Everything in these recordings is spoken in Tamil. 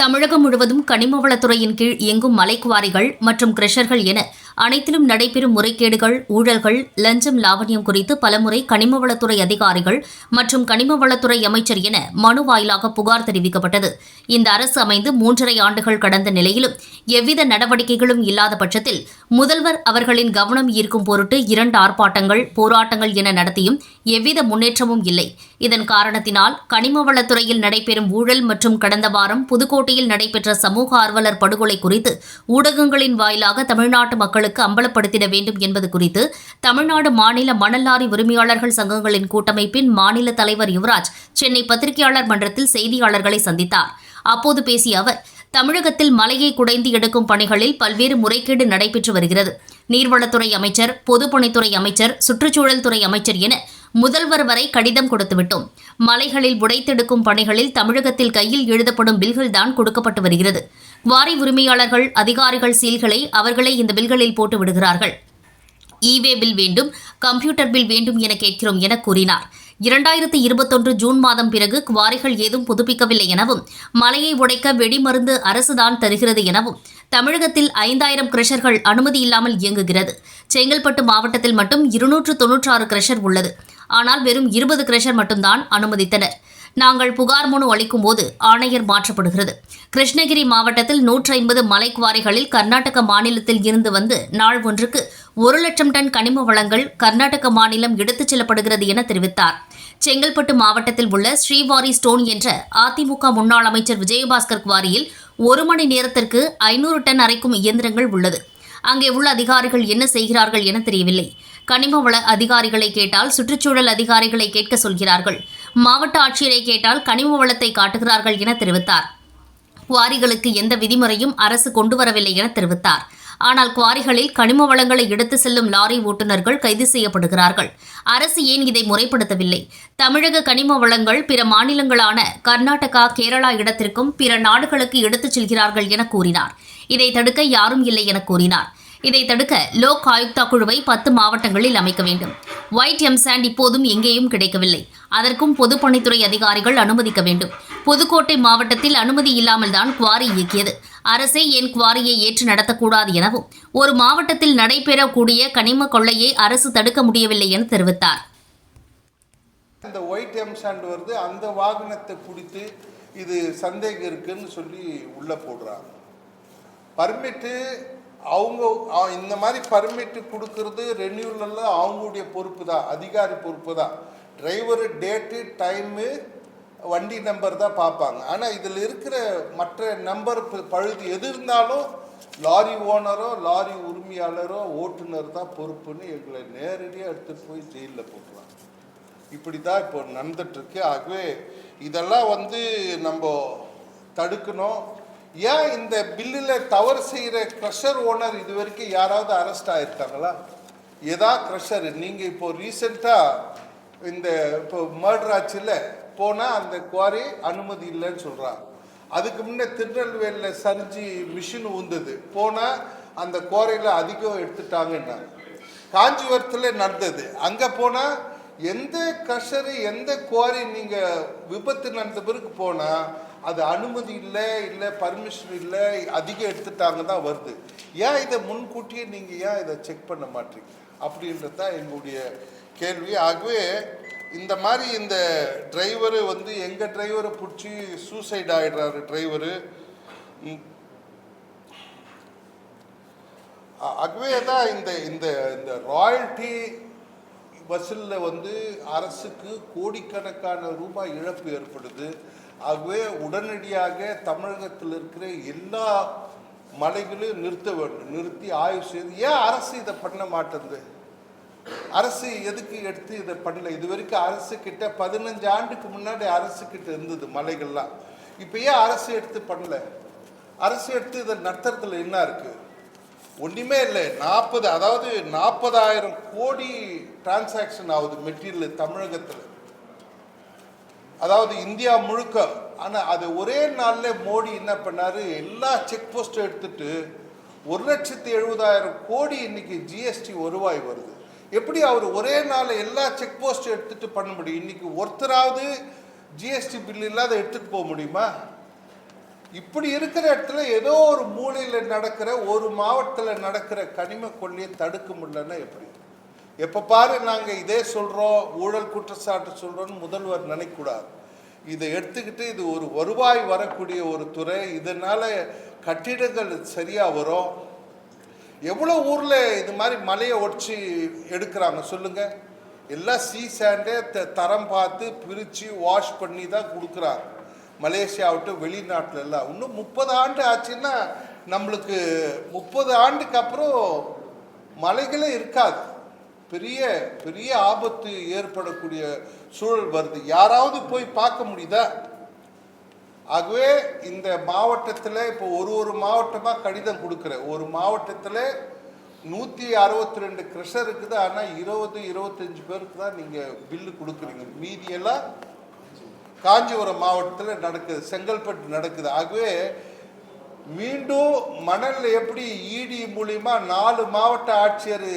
தமிழகம் முழுவதும் கனிமவளத்துறையின் கீழ் இயங்கும் மலைக்குவாரிகள் மற்றும் கிரஷர்கள் என அனைத்திலும் நடைபெறும் முறைகேடுகள் ஊழல்கள் லஞ்சம் லாவண்யம் குறித்து பலமுறை கனிமவளத்துறை அதிகாரிகள் மற்றும் கனிமவளத்துறை அமைச்சர் என மனு வாயிலாக புகார் தெரிவிக்கப்பட்டது. இந்த அரசு அமைந்து மூன்றரை ஆண்டுகள் கடந்த நிலையிலும் எவ்வித நடவடிக்கைகளும் இல்லாத பட்சத்தில் முதல்வர் அவர்களின் கவனம் ஈர்க்கும் பொருட்டு இரண்டு ஆர்ப்பாட்டங்கள் போராட்டங்கள் என நடத்தியும் எவ்வித முன்னேற்றமும் இல்லை. இதன் காரணத்தினால் கனிமவளத்துறையில் நடைபெறும் ஊழல் மற்றும் கடந்த வாரம் புதுக்கோட்டையில் நடைபெற்ற சமூக ஆர்வலர் படுகொலை குறித்து ஊடகங்களின் வாயிலாக தமிழ்நாட்டு மக்களுக்கு அம்பலப்படுத்திட வேண்டும் என்பது குறித்து தமிழ்நாடு மாநில மணல் லாரி உரிமையாளர்கள் சங்கங்களின் கூட்டமைப்பின் மாநில தலைவர் யுவராஜ் சென்னை பத்திரிகையாளர் மன்றத்தில் செய்தியாளர்களை சந்தித்தார். அப்போது பேசிய அவர் தமிழகத்தில் மலையை குடைந்து எடுக்கும் பணிகளில் பல்வேறு முறைகேடு நடைபெற்று வருகிறது. நீர்வளத்துறை அமைச்சர் பொதுப்பணித்துறை அமைச்சர் சுற்றுச்சூழல் துறை அமைச்சர் என முதல்வர் வரை கடிதம் கொடுத்துவிட்டோம் மலைகளில் உடைத்தெடுக்கும் பணிகளில் தமிழகத்தில் கையில் எழுதப்படும் பில்கள் தான் கொடுக்கப்பட்டு வருகிறது. குவாரி உரிமையாளர்கள் அதிகாரிகள் சீல்களை அவர்களே இந்த பில்களில் போட்டு விடுகிறார்கள். இவே பில் வேண்டும் கம்ப்யூட்டர் பில் வேண்டும் என கேட்கிறோம் என கூறினார். இரண்டாயிரத்தி இருபத்தொன்று ஜூன் மாதம் பிறகு குவாரிகள் ஏதும் புதுப்பிக்கவில்லை எனவும் மலையை உடைக்க வெடிமருந்து அரசுதான் தருகிறது எனவும் தமிழகத்தில் ஐந்தாயிரம் கிரஷர்கள் அனுமதி இல்லாமல் இயங்குகிறது. செங்கல்பட்டு மாவட்டத்தில் மட்டும் இருநூற்று தொன்னூற்றாறு கிரஷர் உள்ளது. ஆனால் வெறும் இருபது கிரஷர் மட்டும்தான் அனுமதித்தனர். நாங்கள் புகார் மனு அளிக்கும் போது ஆணையர் மாற்றப்படுகிறது. கிருஷ்ணகிரி மாவட்டத்தில் நூற்றி ஐம்பது மலைக்குவாரிகளில் கர்நாடக மாநிலத்தில் இருந்து வந்து நாள் ஒன்றுக்கு ஒரு லட்சம் டன் கனிம வளங்கள் கர்நாடக மாநிலம் எடுத்துச் செல்லப்படுகிறது என தெரிவித்தார். செங்கல்பட்டு மாவட்டத்தில் உள்ள ஸ்ரீவாரி ஸ்டோன் என்ற அதிமுக முன்னாள் அமைச்சர் விஜயபாஸ்கர் குவாரியில் ஒரு மணி நேரத்திற்கு ஐநூறு டன் அரைக்கும் இயந்திரங்கள் உள்ளது. அங்கே உள்ள அதிகாரிகள் என்ன செய்கிறார்கள் என தெரியவில்லை. கனிம வள அதிகாரிகளை கேட்டால் சுற்றுச்சூழல் அதிகாரிகளை கேட்க சொல்கிறார்கள். மாவட்ட ஆட்சியரை கேட்டால் கனிம வளத்தை காட்டுகிறார்கள் என தெரிவித்தார். குவாரிகளுக்கு எந்த விதிமுறையும் அரசு கொண்டு வரவில்லை என தெரிவித்தார். ஆனால் குவாரிகளில் கனிம வளங்களை எடுத்து செல்லும் லாரி ஓட்டுநர்கள் கைது செய்யப்படுகிறார்கள். அரசு ஏன் இதை முறைப்படுத்தவில்லை? தமிழக கனிம வளங்கள் பிற மாநிலங்களான கர்நாடகா கேரளா இடத்திற்கும் பிற நாடுகளுக்கு எடுத்துச் செல்கிறார்கள் என கூறினார். இதை தடுக்க யாரும் இல்லை என கூறினார். இதை தடுக்க லோக் ஆயுக்தா குழுவை பத்து மாவட்டங்களில் அமைக்க வேண்டும். ஒயிட் எம்சாண்ட் இப்போதும் எங்கேயும் கிடைக்கவில்லை. அதற்கும் பொதுப்பணித்துறை அதிகாரிகள் அனுமதிக்க வேண்டும். புதுக்கோட்டை மாவட்டத்தில் அனுமதி இல்லாமல் தான் குவாரி இயக்கியது. அரசே ஏன் குவாரியை ஏற்று நடத்தக்கூடாது எனவும் ஒரு மாவட்டத்தில் நடைபெறக்கூடிய கனிம கொள்ளையை அரசு தடுக்க முடியவில்லை என தெரிவித்தார். இந்த ஒயிட் எம்சாண்ட் வருது அந்த வாகனத்தை பிடித்து இது சந்தேகம் இருக்குன்னு சொல்லி உள்ளே போடுறாங்க. பர்மிட்டு அவங்க இந்த மாதிரி பர்மிட்டு கொடுக்கறது ரெனியூவலில் அவங்களுடைய பொறுப்பு தான் அதிகாரி பொறுப்பு தான். டிரைவரு டேட்டு டைமு வண்டி நம்பர் தான் பார்ப்பாங்க. ஆனால் இதில் இருக்கிற மற்ற நம்பர் ப- பழுது எது இருந்தாலும் லாரி ஓனரோ லாரி உரிமையாளரோ ஓட்டுநர் தான் பொறுப்புன்னு எங்களை நேரடியாக எடுத்துகிட்டு போய் ஜெயிலில் போட்டுருவாங்க. இப்படி தான் இப்போ நடந்துட்டுருக்கு ஆகவே இதெல்லாம் வந்து நம்ம தடுக்கணும். ஏன் இந்த பில்லில் தவறு செய்கிற க்ரஷர் ஓனர் இது வரைக்கும் யாராவது அரெஸ்ட் ஆகிருக்காங்களா ஏதா க்ரஷர் நீங்கள் இப்போ ரீசெண்டாக இந்த இப்போ மர்டர் ஆச்சுல போனால் அந்த குவாரி அனுமதி இல்லைன்னு சொல்கிறாங்க அதுக்கு முன்னே திருநெல்வேலியில் சரிஞ்சு மிஷின் ஊந்தது போனால் அந்த குவாரியில் அதிகம் எடுத்துட்டாங்கன்னாங்க காஞ்சிபுரத்தில் நடந்தது அங்கே போனால் எந்த க்ரஷரு எந்த குவாரி நீங்கள் விபத்து நடந்த பிறகு போனால் அது அனுமதி இல்லை இல்லை பர்மிஷன் இல்லை அதிகம் எடுத்துட்டாங்க தான் வருது. ஏன் இதை முன்கூட்டியே நீங்கள் ஏன் இதை செக் பண்ண மாட்டீங்க? அப்படின்றது தான் எங்களுடைய கேள்வி. ஆகவே இந்த மாதிரி இந்த டிரைவரு வந்து எங்கள் டிரைவரை பிடிச்சி சூசைட் ஆகிடுறாரு டிரைவரு ஆகவே தான் இந்த இந்த இந்த ராயல்ட்டி வசூலில் வந்து அரசுக்கு கோடிக்கணக்கான ரூபாய் இழப்பு ஏற்படுது. ஆகவே உடனடியாக தமிழகத்தில் இருக்கிற எல்லா மலைகளையும் நிறுத்த வேண்டும் நிறுத்தி ஆய்வு செய்து ஏன் அரசு இதை பண்ண மாட்டேங்குது? அரசு எதுக்கு எடுத்து இதை பண்ணல? இது வரைக்கும் அரசு கிட்ட பதினஞ்சு ஆண்டுக்கு முன்னாடி அரசு கிட்ட இருந்தது மலைகள்லாம். இப்போ ஏன் அரசு எடுத்து பண்ணல? அரசு எடுத்து இதை நடத்துறதுல என்ன இருக்கு? ஒன்றுமே இல்லை. நாற்பது அதாவது நாற்பதாயிரம் கோடி டிரான்சாக்ஷன் ஆகுது மெட்டீரியல் தமிழகத்தில். அதாவது இந்தியா முழுக்க. ஆனால் அது ஒரே நாளில் மோடி என்ன பண்ணாரு? எல்லா செக் போஸ்ட்டும் எடுத்துட்டு ஒரு லட்சத்தி எழுபதாயிரம் கோடி இன்னைக்கு ஜிஎஸ்டி வருவாய் வருது. எப்படி அவர் ஒரே நாளில் எல்லா செக் போஸ்ட்டும் எடுத்துட்டு பண்ண முடியும்? இன்னைக்கு ஒருத்தராவது ஜிஎஸ்டி பில் இல்லாத எடுத்துட்டு போக முடியுமா? இப்படி இருக்கிற இடத்துல ஏதோ ஒரு மூலையில் நடக்கிற ஒரு மாவட்டத்தில் நடக்கிற கனிம கொள்ளையை தடுக்க முடியலன்னா எப்படி? எப்போ பாரு நாங்கள் இதே சொல்கிறோம் ஊழல் குற்றச்சாட்டு சொல்கிறோன்னு முதல்வர் நினைக்கக்கூடாது இதை எடுத்துக்கிட்டு இது ஒரு வருவாய் வரக்கூடிய ஒரு துறை இதனால் கட்டிடங்கள் சரியாக வரும். எவ்வளோ ஊரில் இது மாதிரி மலையை ஒடிச்சு எடுக்கிறாங்க சொல்லுங்கள் எல்லாம் சீ சாண்டே த தரம் பார்த்து பிரித்து வாஷ் பண்ணி தான் கொடுக்குறாங்க மலேசியாவட்டும் வெளிநாட்டில் எல்லாம். இன்னும் முப்பது ஆண்டு ஆச்சுன்னா நம்மளுக்கு முப்பது ஆண்டுக்கு அப்புறம் மலைகளே இருக்காது. பெரிய பெரிய ஆபத்து ஏற்படக்கூடிய சூழல் வருது. யாராவது போய் பார்க்க முடியுதா? ஆகவே இந்த மாவட்டத்தில் இப்போ ஒரு ஒரு மாவட்டமாக கடிதம் கொடுக்குறேன். ஒரு மாவட்டத்தில் நூற்றி அறுபத்தி ரெண்டு கிரஷர் இருக்குது. ஆனால் இருபது இருபத்தஞ்சு பேருக்கு தான் நீங்கள் பில்லு கொடுக்குறீங்க. மீதியெல்லாம் காஞ்சிபுரம் மாவட்டத்தில் நடக்குது. செங்கல்பட்டு நடக்குது. ஆகவே மீண்டும் மணல் எப்படி இடி மூலியமா நாலு மாவட்ட ஆட்சியர்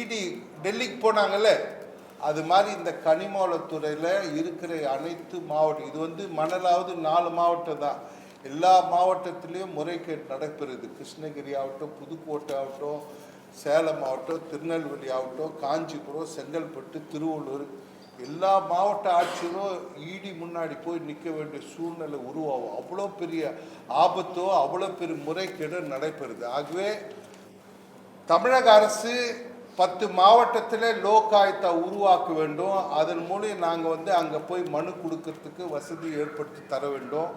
இடி டெல்லிக்கு போனாங்கல்ல அது மாதிரி இந்த கனிமவளத்துறையில் இருக்கிற அனைத்து மாவட்டம் இது வந்து மணலாவது நாலு மாவட்டம் தான். எல்லா மாவட்டத்திலையும் முறைகேடு நடைபெறுது. கிருஷ்ணகிரி ஆகட்டும் புதுக்கோட்டை ஆகட்டும் சேலம் ஆகட்டும் திருநெல்வேலி ஆகட்டும் காஞ்சிபுரம் செங்கல்பட்டு திருவள்ளூர். எல்லா மாவட்ட ஆட்சியரும் ஈடி முன்னாடி போய் நிற்க வேண்டிய சூழ்நிலை உருவாகும். அவ்வளோ பெரிய ஆபத்தோ அவ்வளோ பெரிய முறைகேடும் நடைபெறுது. ஆகவே தமிழக அரசு பத்து மாவட்டத்தில் லோக் ஆயுத்தா உருவாக்க வேண்டும். அதன் மூலம் நாங்கள் வந்து அங்கே போய் மனு கொடுக்கறதுக்கு வசதி ஏற்படுத்தி தர வேண்டும்.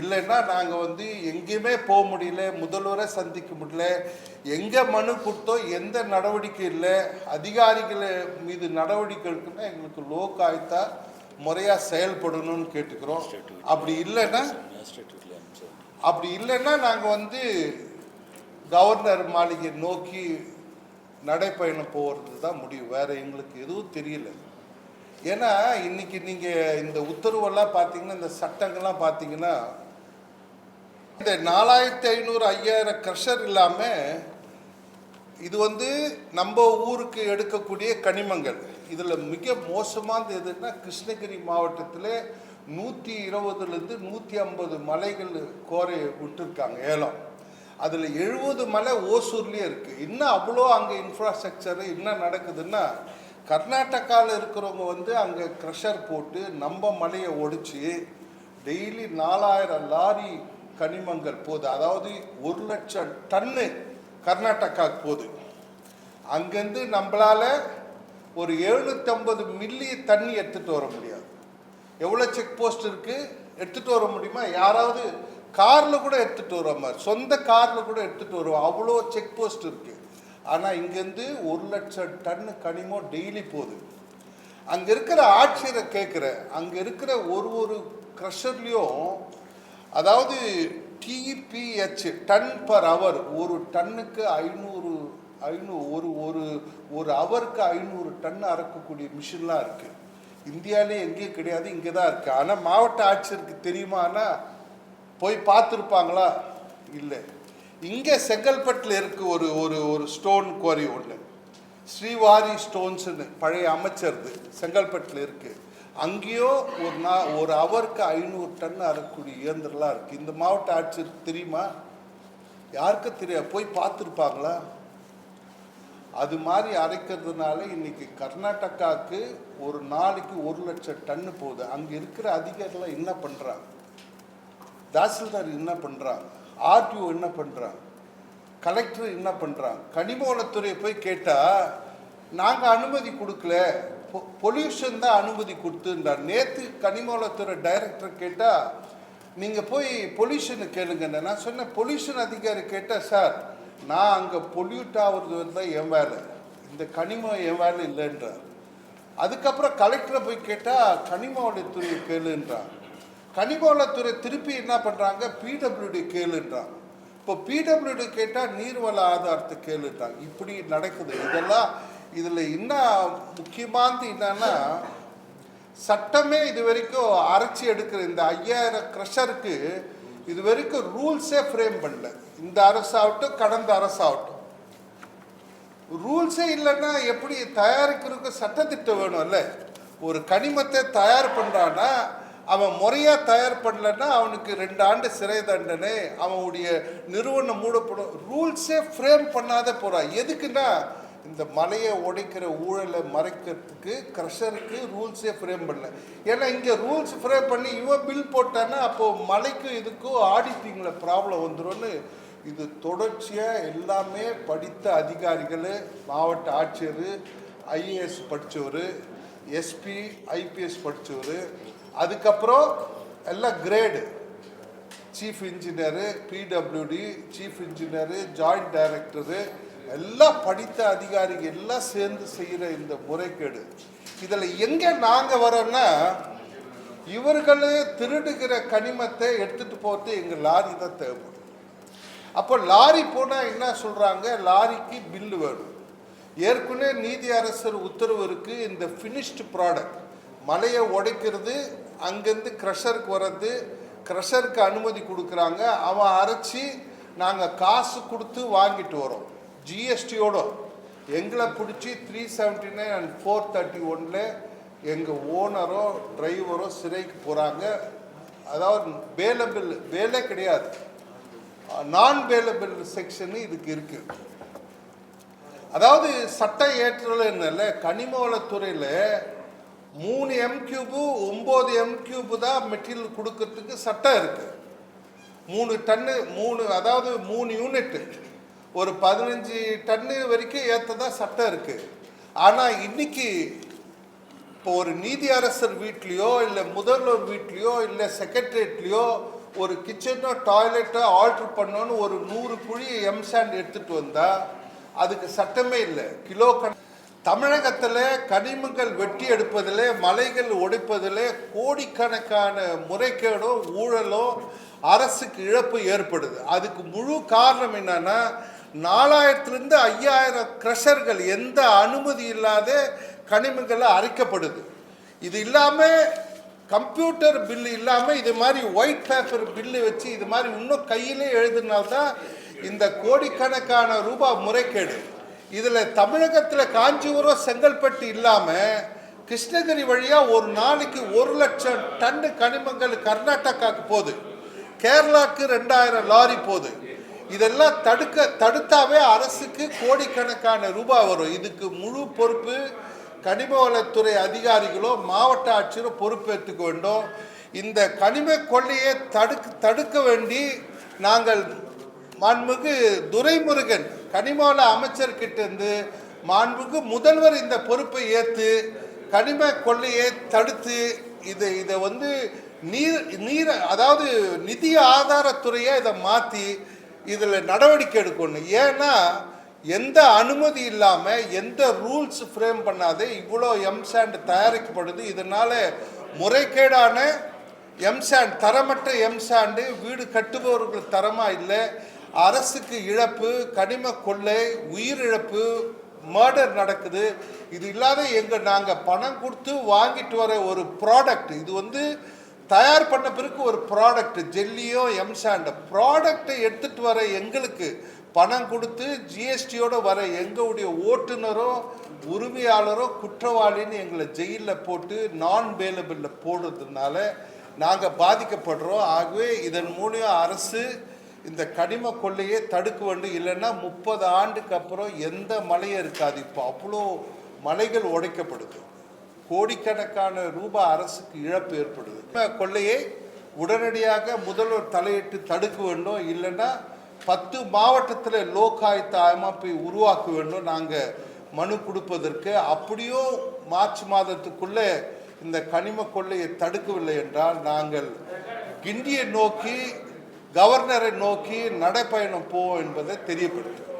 இல்லைன்னா நாங்கள் வந்து எங்கேயுமே போக முடியல முதல்வரை சந்திக்க முடியல. எங்கே மனு கொடுத்தோம் எந்த நடவடிக்கை இல்லை. அதிகாரிகள் மீது நடவடிக்கை எடுக்கணும்னா எங்களுக்கு லோக் ஆயுத்தா முறையாக செயல்படணும்னு கேட்டுக்கிறோம். அப்படி இல்லைன்னா அப்படி இல்லைன்னா நாங்கள் வந்து கவர்னர் மாளிகை நோக்கி நடைப்பயணம் போகிறது தான் முடியும் வேறு எங்களுக்கு எதுவும் தெரியல. ஏன்னா இன்னைக்கு நீங்கள் இந்த உத்தரவெல்லாம் பார்த்தீங்கன்னா இந்த சட்டங்கள்லாம் பார்த்தீங்கன்னா இந்த நாலாயிரத்தி ஐநூறு ஐயாயிரம் க்ரஷர் இல்லாமல் இது வந்து நம்ம ஊருக்கு எடுக்கக்கூடிய கனிமங்கள். இதில் மிக மோசமானது எதுன்னா கிருஷ்ணகிரி மாவட்டத்தில் நூற்றி இருபதுலேருந்து நூற்றி ஐம்பது மலைகள் கோரை விட்டுருக்காங்க ஏலம். அதில் எழுபது மலை ஓசூர்லேயே இருக்குது இன்னும் அவ்வளோ அங்கே இன்ஃப்ராஸ்ட்ரக்சர் என்ன நடக்குதுன்னா கர்நாடகாவில் இருக்கிறவங்க வந்து அங்கே க்ரஷர் போட்டு நம்ம மலையை ஒடிச்சு டெய்லி நாலாயிரம் லாரி கனிமங்கள் போகுது. அதாவது ஒரு லட்சம் டன்னு கர்நாடகாவுக்கு போகுது. அங்கேருந்து நம்மளால் ஒரு எழுநூற்றம்பது மில்லி தண்ணி எடுத்துகிட்டு வர முடியாது. எவ்வளோ செக் போஸ்ட் இருக்குது எடுத்துகிட்டு வர முடியுமா? யாராவது காரில் கூட எடுத்துகிட்டு வர மாதிரி சொந்த காரில் கூட எடுத்துகிட்டு வருவோம் அவ்வளோ செக் போஸ்ட் இருக்குது ஆனால் இங்கேருந்து ஒரு லட்சம் டன்னு கனிமம் டெய்லி போகுது. அங்கே இருக்கிற ஆட்சியரை கேட்குறேன் அங்கே இருக்கிற ஒரு ஒரு க்ரஷர்லேயும் அதாவது டிபிஹெச் டன் பர் ஹவர் ஒரு டன்னுக்கு ஐநூறு ஐநூறு ஒரு ஒரு ஒரு ஹவருக்கு ஐநூறு டன் அறக்கக்கூடிய மிஷின்லாம் இருக்குது இந்தியாவிலே எங்கேயும் கிடையாது இங்கே தான் இருக்குது ஆனால் மாவட்ட ஆட்சியருக்கு தெரியுமானா போய் பார்த்துருப்பாங்களா? இல்லை. இங்கே செங்கல்பட்டில் இருக்குது ஒரு ஒரு ஒரு ஸ்டோன் குவாரி ஒன்று ஸ்ரீவாரி ஸ்டோன்ஸ்னு பழைய அமைச்சர்து செங்கல்பட்டில் இருக்குது அங்கேயோ ஒரு நா ஒரு அவருக்கு ஐநூறு டன் அறக்கூடிய இயந்திரலாம் இருக்குது இந்த மாவட்ட ஆட்சியர் தெரியுமா? யாருக்கும் தெரியாது போய் பார்த்துருப்பாங்களா? அது மாதிரி அரைக்கிறதுனால இன்னைக்கு கர்நாடகாவுக்கு ஒரு நாளைக்கு ஒரு லட்சம் டன்னு போகுது. அங்கே இருக்கிற அதிகாரிலாம் என்ன பண்ணுறாங்க தாசில்தார் என்ன பண்ணுறாங்க ஆர்டிஓ என்ன பண்ணுறாங்க கலெக்டர் என்ன பண்ணுறாங்க கனிமவளத்துறையை போய் கேட்டால் நாங்கள் அனுமதி கொடுக்கல. பொல்யூஷன் தான் அனுமதி கொடுத்துன்றார் நேற்று கனிமவளத்துறை டைரக்டர் கேட்டால் நீங்கள் போய் பொல்யூஷனை கேளுங்கண்ணே நான் சொன்னேன் பொல்யூஷன் அதிகாரி கேட்டால் சார் நான் அங்கே பொல்யூட் ஆகிறது வந்து தான் என் வேலை. இந்த கனிமம் என் வேலை இல்லைன்றார். அதுக்கப்புறம் கலெக்டரை போய் கேட்டால் கனிமவளத்துறையை கேளுன்றான் கனிமவளத்துறை திருப்பி என்ன பண்ணுறாங்க பிடபிள்யூடி கேளுன்றாங்க இப்போ பிடபிள்யூடி கேட்டால் நீர்வள ஆதாரத்தை கேளுன்றாங்க இப்படி நடக்குது. இதெல்லாம் இதில் என்ன முக்கியமானது என்னன்னா சட்டமே இது வரைக்கும் அரைச்சி எடுக்கிற இந்த ஐயாயிரம் க்ரஷருக்கு இது வரைக்கும் ரூல்ஸே ஃப்ரேம் பண்ணல. இந்த அரசாகட்டும் கடந்த அரசாகட்டும். ரூல்ஸே இல்லைன்னா எப்படி தயாரிக்கிறதுக்கு சட்டத்திட்டம் வேணும்ல? ஒரு கனிமத்தை தயார் பண்ணுறான்னா அவன் முறையாக தயார் பண்ணலன்னா அவனுக்கு ரெண்டு ஆண்டு சிறை தண்டனை அவனுடைய நிறுவனம் மூடப்படும். ரூல்ஸே ஃப்ரேம் பண்ணாத போகிறான் எதுக்குன்னா இந்த மலையை உடைக்கிற ஊழலை மறைக்கிறதுக்கு க்ரஷருக்கு ரூல்ஸே ஃப்ரேம் பண்ணல. ஏன்னா இங்கே ரூல்ஸ் ஃப்ரேம் பண்ணி இவன் பில் போட்டான்னா அப்போது மலைக்கும் இதுக்கும் ஆடிட்டிங்கில் ப்ராப்ளம் வந்துடும்னு இது தொடர்ச்சியாக எல்லாமே படித்த அதிகாரிகள் மாவட்ட ஆட்சியர் ஐஏஎஸ் படித்தவர் எஸ்பி ஐபிஎஸ் படித்தவர் அதுக்கப்புறம் எல்லாம் grade chief engineer PWD chief engineer joint director எல்லாம் படித்த அதிகாரிகள் எல்லாம் சேர்ந்து செய்கிற இந்த முறைகேடு. இதில் எங்கே நாங்கள் வரோன்னா இவர்கள் திருடுகிற கனிமத்தை எடுத்துகிட்டு போகிறது எங்கள் லாரி தான் தேவைப்படும் அப்போ லாரி போனால் என்ன சொல்கிறாங்க லாரிக்கு பில்லு வேணும். ஏற்கனவே நீதி அரசர் உத்தரவு இருக்குது இந்த ஃபினிஷ்டு ப்ராடக்ட் மலையை உடைக்கிறது அங்கேருந்து க்ரஷருக்கு வர்றது க்ரஷருக்கு அனுமதி கொடுக்குறாங்க. அவன் அரைச்சி நாங்கள் காசு கொடுத்து வாங்கிட்டு வரோம். ஜிஎஸ்டியோட எங்களை பிடிச்சி three seventy nine and four thirty ஒனில் எங்கள் ஓனரோ டிரைவரோ சிறைக்கு போகிறாங்க அதாவது வேலபிள் வேலை கிடையாது. நான் வேலபிள் செக்ஷன் இதுக்கு இருக்குது அதாவது சட்ட ஏற்றுதல் என்னல்ல கனிம வளத்துறையில் மூணு எம் கியூபு ஒம்பது எம் கியூபு தான் மெட்டீரியல் கொடுக்கறதுக்கு சட்டம் இருக்கு. மூணு டன்னு மூணு அதாவது மூணு யூனிட்டு ஒரு பதினஞ்சு டன்னு வரைக்கும் ஏற்றதா சட்டம் இருக்கு. ஆனால் இன்னைக்கு இப்போ ஒரு நீதி அரசர் வீட்லேயோ இல்லை முதல்வர் வீட்லேயோ இல்லை செக்ரட்டரியேட்லேயோ ஒரு கிச்சனோ டாய்லெட்டோ ஆல்ட்ரு பண்ணோன்னு ஒரு நூறு குழி எம்சாண்ட் எடுத்துகிட்டு வந்தால் அதுக்கு சட்டமே இல்லை. கிலோ கணக்கு தமிழகத்தில் கனிமங்கள் வெட்டி எடுப்பதில் மலைகள் உடைப்பதில் கோடிக்கணக்கான முறைகேடோ ஊழலோ அரசுக்கு இழப்பு ஏற்படுது. அதுக்கு முழு காரணம் என்னன்னா நாலாயிரத்துலேருந்து ஐயாயிரம் க்ரஷர்கள் எந்த அனுமதி இல்லாத கனிமங்களை அரைக்கப்படுது. இது இல்லாமல் கம்ப்யூட்டர் பில்லு இல்லாமல் இது மாதிரி ஒயிட் பேப்பர் பில்லு வச்சு இது மாதிரி இன்னும் கையிலே எழுதுனால்தான் இந்த கோடிக்கணக்கான ரூபாய் முறைகேடு. இதில் தமிழகத்தில் காஞ்சிபுரம் செங்கல்பட்டு இல்லாமல் கிருஷ்ணகிரி வழியாக ஒரு நாளைக்கு ஒரு லட்சம் டன்னு கனிமங்கள் கர்நாடகாவுக்கு போகுது. கேரளாவுக்கு ரெண்டாயிரம் லாரி போகுது. இதெல்லாம் தடுக்க தடுத்தாவே அரசுக்கு கோடிக்கணக்கான ரூபாய் வரும். இதுக்கு முழு பொறுப்பு கனிம வளத்துறை அதிகாரிகளோ மாவட்ட ஆட்சியரோ பொறுப்பேற்றுக்க வேண்டும். இந்த கனிம கொள்ளையை தடுக்க தடுக்க வேண்டி நாங்கள் மண்மிகு துரைமுருகன் கனிமவள அமைச்சர்கிட்டேருந்து இருந்து முதல்வர் இந்த பொறுப்பை ஏற்று கனிம கொள்ளையை தடுத்து இதை இதை வந்து நீர் நீர் அதாவது நிதி ஆதாரத்துறையை இதை மாற்றி இதில் நடவடிக்கை எடுக்கணும். ஏன்னா எந்த அனுமதி இல்லாமல் எந்த ரூல்ஸ் ஃப்ரேம் பண்ணாதே இவ்வளோ எம்சாண்ட் தயாரிக்கப்படுது. இதனால் முறைகேடான எம்சாண்ட் தரமற்ற எம்சாண்டு வீடு கட்டுபவர்கள் தரமாக இல்லை. அரசுக்கு இழப்பு கனிம கொள்ளை உயிரிழப்பு மர்டர் நடக்குது. இது இல்லாத எங்கள் நாங்கள் பணம் கொடுத்து வாங்கிட்டு வர ஒரு ப்ராடக்ட் இது வந்து தயார் பண்ண பிறகு ஒரு ப்ராடக்ட் ஜெல்லியோ எம்சாண்ட ப்ராடக்டை எடுத்துட்டு வர எங்களுக்கு பணம் கொடுத்து ஜிஎஸ்டியோட வர எங்களுடைய ஓட்டுநரோ உரிமையாளரோ குற்றவாளின்னு எங்களை ஜெயிலில் போட்டு நான் வேலபிளில் போடுறதுனால நாங்கள் பாதிக்கப்படுறோம். ஆகவே இதன் மூலியம் அரசு இந்த கனிம கொள்ளையை தடுக்க வேண்டும் இல்லைன்னா முப்பது ஆண்டுக்கு அப்புறம் எந்த மலையும் இருக்காது. இப்போ அவ்வளோ மலைகள் உடைக்கப்படுது. கோடிக்கணக்கான ரூபாய் அரசுக்கு இழப்பு ஏற்படுது. கொள்ளையை உடனடியாக முதல்வர் தலையிட்டு தடுக்க வேண்டும் இல்லைன்னா பத்து மாவட்டத்தில் லோகாயுத்த அமைப்பை உருவாக்க வேண்டும் நாங்கள் மனு கொடுப்பதற்கு அப்படியும் மார்ச் மாதத்துக்குள்ளே இந்த கனிம கொள்ளையை தடுக்கவில்லை என்றால் நாங்கள் கிண்டியை நோக்கி கவர்னரை நோக்கி நடைப்பயணம் போவோம் என்பதை தெரியப்படுத்து